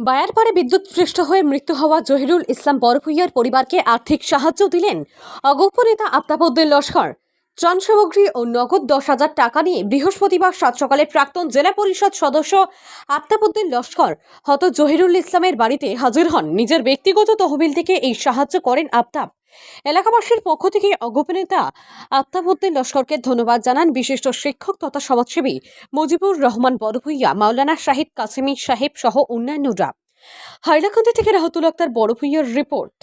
বায়ারপাড়ে বিদ্যুৎস্পৃষ্ট হয়ে মৃত্যু হওয়া জহিরুল ইসলাম বরভুইয়ার পরিবারকে আর্থিক সাহায্য দিলেন অগপ্য নেতা আফতাবউদ্দিন লস্কর। ত্রাণ সামগ্রী ও নগদ দশ হাজার টাকা নিয়ে বৃহস্পতিবার সাত সকালে প্রাক্তন জেলা পরিষদ সদস্য আফতাবউদ্দিন লস্কর হত জহিরুল ইসলামের বাড়িতে হাজির হন। নিজের ব্যক্তিগত তহবিল থেকে এই সাহায্য করেন আফতাব। এলাকাবাসীর পক্ষ থেকে অগপ নেতা আফতাবউদ্দিন লস্করকে ধন্যবাদ জানান বিশিষ্ট শিক্ষক তথা সমাজসেবী মুজিবুর রহমান বড়ভুইয়া, মাওলানা শাহিদ কাসেমি সাহেব সহ অন্যান্যরা। হাইলাকান্দি থেকে রাহতুল আক্তার বড়ভুইয়ার রিপোর্ট।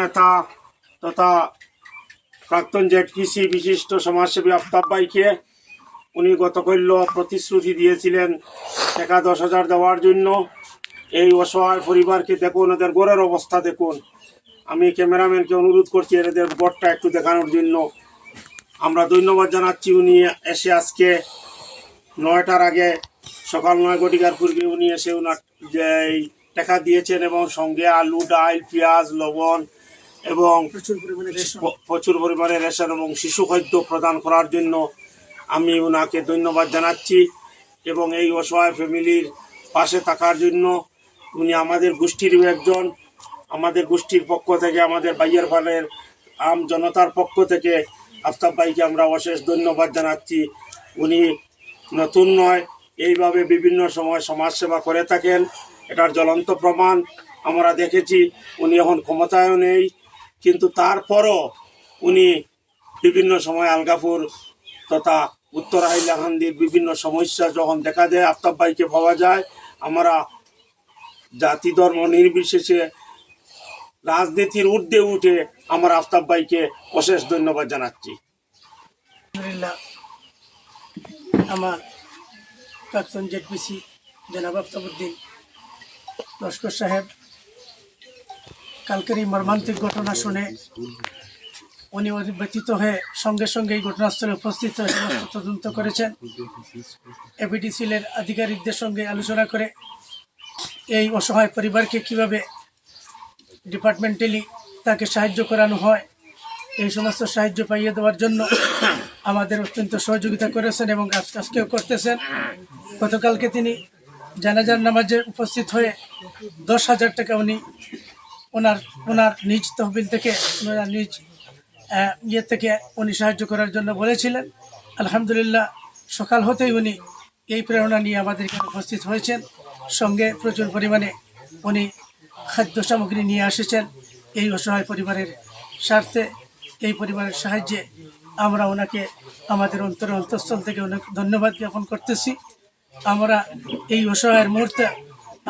নেতা তথা প্রাক্তন জেডপিসি বিশিষ্ট সমাজসেবী আফতাব ভাইকে উনি গতকল্য প্রতিশ্রুতি দিয়েছিলেন টাকা দশ হাজার দেওয়ার জন্য। এই অসহায় পরিবারকে দেখুন, ওদের গড়ের অবস্থা দেখুন। আমি ক্যামেরাম্যানকে অনুরোধ করছি এদের গড়টা একটু দেখানোর জন্য। আমরা ধন্যবাদ জানাচ্ছি উনি এসে আজকে নয়টার আগে সকাল নয় ঘটিকার পূর্বে উনি এসে ওনার যে এই টাকা দিয়েছেন এবং সঙ্গে আলু ডাল পেঁয়াজ লবণ এবং প্রচুর পরিমাণে রেশন। এবং শিশু খাদ্য প্রদান করার জন্য আমি ওনাকে ধন্যবাদ জানাচ্ছি এবং এই অসহায় ফ্যামিলির পাশে থাকার জন্য উনি আমাদের গোষ্ঠীরও একজন। আমাদের গোষ্ঠীর পক্ষ থেকে, আমাদের বাইয়ের ফালের আম জনতার পক্ষ থেকে আফতাব ভাইকে আমরা অশেষ ধন্যবাদ জানাচ্ছি। উনি নতুন নয়, এইভাবে বিভিন্ন সময় সমাজসেবা করে থাকেন। এটার জ্বলন্ত প্রমাণ আমরা দেখেছি, উনি এখন ক্ষমতায়ও নেই, কিন্তু তারপরও উনি বিভিন্ন সময় আলগাপুর তথা উত্তর হাইলাকান্দির বিভিন্ন সমস্যা যখন দেখা দেয়, আফতাব ভাইকে পাওয়া যায়, আমরা জাতি ধর্ম নির্বিশেষে রাজনীতির ঊর্ধ্বে উঠে আমার আফতাব ভাইকে অশেষ ধন্যবাদ জানাচ্ছি। আমার প্রাক্তন জেডপিসি জনাব আফতাবুদ্দিন লস্কর সাহেব, কালকের এই মর্মান্তিক ঘটনা শুনে উনি ব্যতীত হয়ে সঙ্গে সঙ্গে এই ঘটনাস্থলে উপস্থিত হয়ে তদন্ত করেছেন। এপিডিসিলের আধিকারিকদের সঙ্গে আলোচনা করে এই অসহায় পরিবারকে কীভাবে ডিপার্টমেন্টালি তাকে সাহায্য করানো হয়। এই সমস্ত সাহায্য পাইয়ে দেওয়ার জন্য আমাদের অত্যন্ত সহযোগিতা করেছেন এবং আজ- আজকেও করতেছেন। গতকালকে তিনি জানাজার নামাজে উপস্থিত হয়ে দশ হাজার টাকা উনি ওনার ওনার নিজ তহবিল থেকে, ওনার নিজ ইয়ে থেকে উনি সাহায্য করার জন্য বলেছিলেন। আলহামদুলিল্লাহ সকাল হতেই উনি এই প্রেরণা নিয়ে আমাদের এখানে উপস্থিত হয়েছেন। সঙ্গে প্রচুর পরিমাণে উনি খাদ্য সামগ্রী নিয়ে এসেছেন এই অসহায় পরিবারের স্বার্থে, এই পরিবারের সাহায্যে আমরা ওনাকে আমাদের অন্তর অন্তঃস্থল থেকে অনেক ধন্যবাদ জ্ঞাপন করতেছি। আমরা এই অসহায়ের মুহূর্তে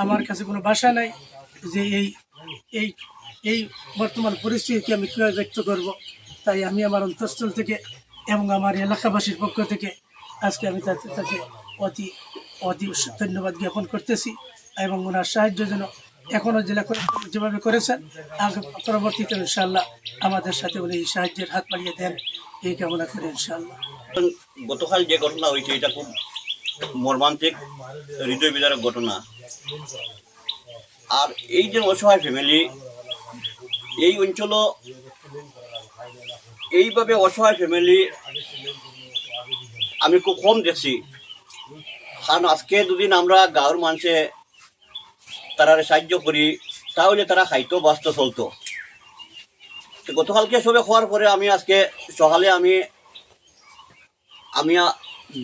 আমার কাছে কোনো বাসা নাই যে এই এই এই বর্তমান পরিস্থিতিকে আমি কীভাবে ব্যক্ত করব। তাই আমি আমার অন্তঃস্থল থেকে এবং আমার এলাকাবাসীর পক্ষ থেকে আজকে আমি তাকে অতি অতি ধন্যবাদ জ্ঞাপন করতেছি এবং ওনার সাহায্য যেন এখনও জেলা যেভাবে করেছেন পরবর্তীতে ইনশাল্লাহ আমাদের সাথে উনি সাহায্যের হাত বাড়িয়ে দেন। এই কামনা করে ইনশাল্লাহ গতকাল যে ঘটনা হয়েছে, এটা খুব মর্মান্তিক হৃদয় বিদারক ঘটনা। আর এই যে অসহায় ফ্যামিলি এই অঞ্চল এইভাবে অসহায় ফ্যামিলি আমি খুব কম দেখছি। কারণ আজকে দুদিন আমরা গাঁর মানুষে তারা সাহায্য করি, তাহলে তারা খাইতো বাস্ত চলতো। গতকালকে সবে খাওয়ার পরে আমি আজকে সকালে আমি আমি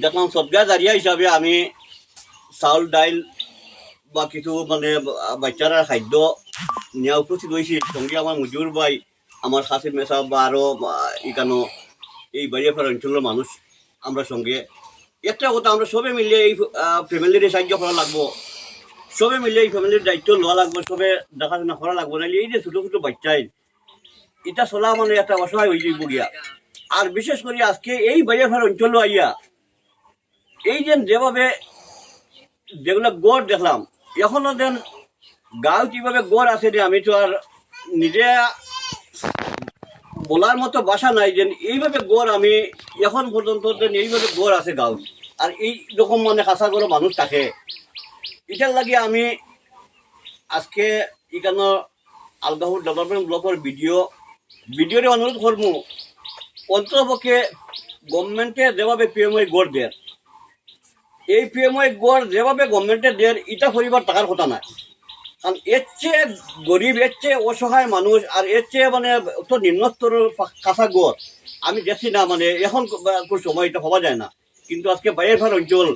দেখলাম সদগা দাঁড়িয়া হিসাবে আমি চাউল ডাইল বা কিছু মানে বাচ্চারা খাদ্য নেওয়া উপস্থিত হয়েছি সঙ্গে আমার মজুর ভাই আমার শাসির মেসা বা আরও এখানো এই বাড়িয়াপাড়া অঞ্চলের মানুষ আমরা সঙ্গে। একটা কথা, আমরা সবে মিলে এই ফ্যামিলির সাহায্য করা লাগবো। সবে মিলে এই ফ্যামিলির দায়িত্ব লওয়া লাগবে সবে দেখাশোনা করা লাগবো নাহলে এই যে ছোটো ছোটো বাচ্চাই এটা চলা মানে একটা অসহায় হয়ে যাইব গিয়া। আর বিশেষ করে আজকে এই বাজার অঞ্চল আইয়া, এই যে যেভাবে যেগুলো গড় দেখলাম, এখনও দেন গাঁও কীভাবে গড় আছে যে আমি তো আর নিজে বলার মতো বাসা নাই যে এইভাবে গড় আমি এখন পর্যন্ত যেন এইভাবে গড় আছে গাঁও আর এই রকম মানে কাঁচা গড় মানুষ থাকে। এটার লাগে আমি আজকে এখানে আলগাহুর ডেভেলপমেন্ট ব্লকের ভিডিও ভিডিওরে অনুরোধ করব অন্তপক্ষে গভর্নমেন্টে যেভাবে পিএমআই গড় দেয়, এই পিএমআই গড় যেভাবে গভর্নমেন্টে দেয়, এটা পরিবার টাকার কথা নাই কারণ এর চেয়ে গরিব, এর চেয়ে অসহায় মানুষ আর এর চেয়ে মানে অত নিম্নস্তরের কাঁচা গড় আমি দেখছি না মানে এখন সময় এটা হওয়া যায় না। কিন্তু আজকে বাইরের অঞ্চল,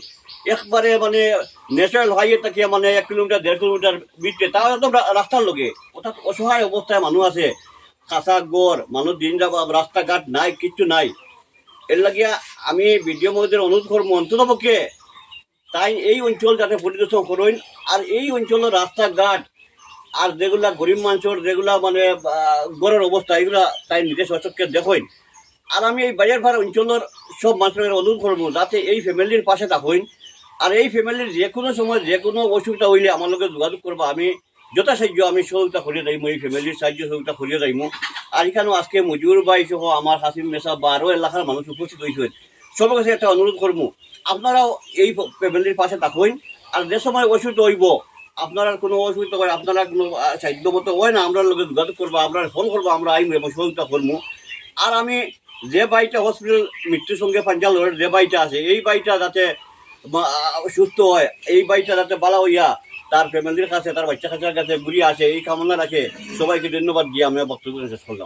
একবারে মানে ন্যাচারাল হাইওয়ে থেকে মানে এক কিলোমিটার, দেড় কিলোমিটার বিটে তাও একদম রাস্তার লগে। অর্থাৎ অসহায় অবস্থায় মানুষ আছে। কাঁচা গড়, মানুষ দিন যাব রাস্তাঘাট নাই, কিচ্ছু নাই। এর লাগিয়া আমি ভিডিও মধ্যে অনুরোধ করব, অন্তত পক্ষে তাই এই অঞ্চল যাতে পরিদর্শন করুন। আর এই অঞ্চলের রাস্তাঘাট আর যেগুলা গরিব মানুষের যেগুলা মানে গড়ের অবস্থা, এগুলা তাই নিজে সচক্ষে দেখুন। আর আমি এই বাজার ভাড়া অঞ্চলের সব মানুষের অনুরোধ করব যাতে এই ফ্যামিলির পাশে থাকুন। আর এই ফ্যামিলির যে কোনো সময় যে কোনো অসুবিধা হইলে আমার লগে যোগাযোগ করব। আমি যথাসাহায্য আমি সহযোগিতা করিয়ে যাইমু এই ফ্যামিলির সাহায্য সহযোগিতা করিয়ে যাইমু আর এখানেও আজকে মজুর বাই সহ আমার হাসিম মেসা বা আরও এলাকার মানুষ উপস্থিত হয়েছেন। সবার কাছে একটা অনুরোধ করব আপনারাও এই ফ্যামিলির পাশে থাকুন। আর যে সময় অসুবিধা হইব আপনারা কোনো অসুবিধা হয় আপনারা কোনো আহ, সাধ্য মতো হয় না আমরা লোকের যোগাযোগ করব আমরা ফোন করব আমরা আইম এবং সহযোগিতা করব। আর আমি যে বাড়িটা হসপিটাল মৃত্যুর সঙ্গে পাঞ্জাল যে বাড়িটা আছে, এই বাড়িটা যাতে সুস্থ হয়, এই বাড়িটা যাতে বালা হইয়া তার ফ্যামিলির কাছে, তার বাচ্চা কাছে কাছে ঘুরিয়ে আসে, এই কামনা রাখে, সবাইকে ধন্যবাদ দিয়ে আমরা বক্তব্য শেষ করলাম।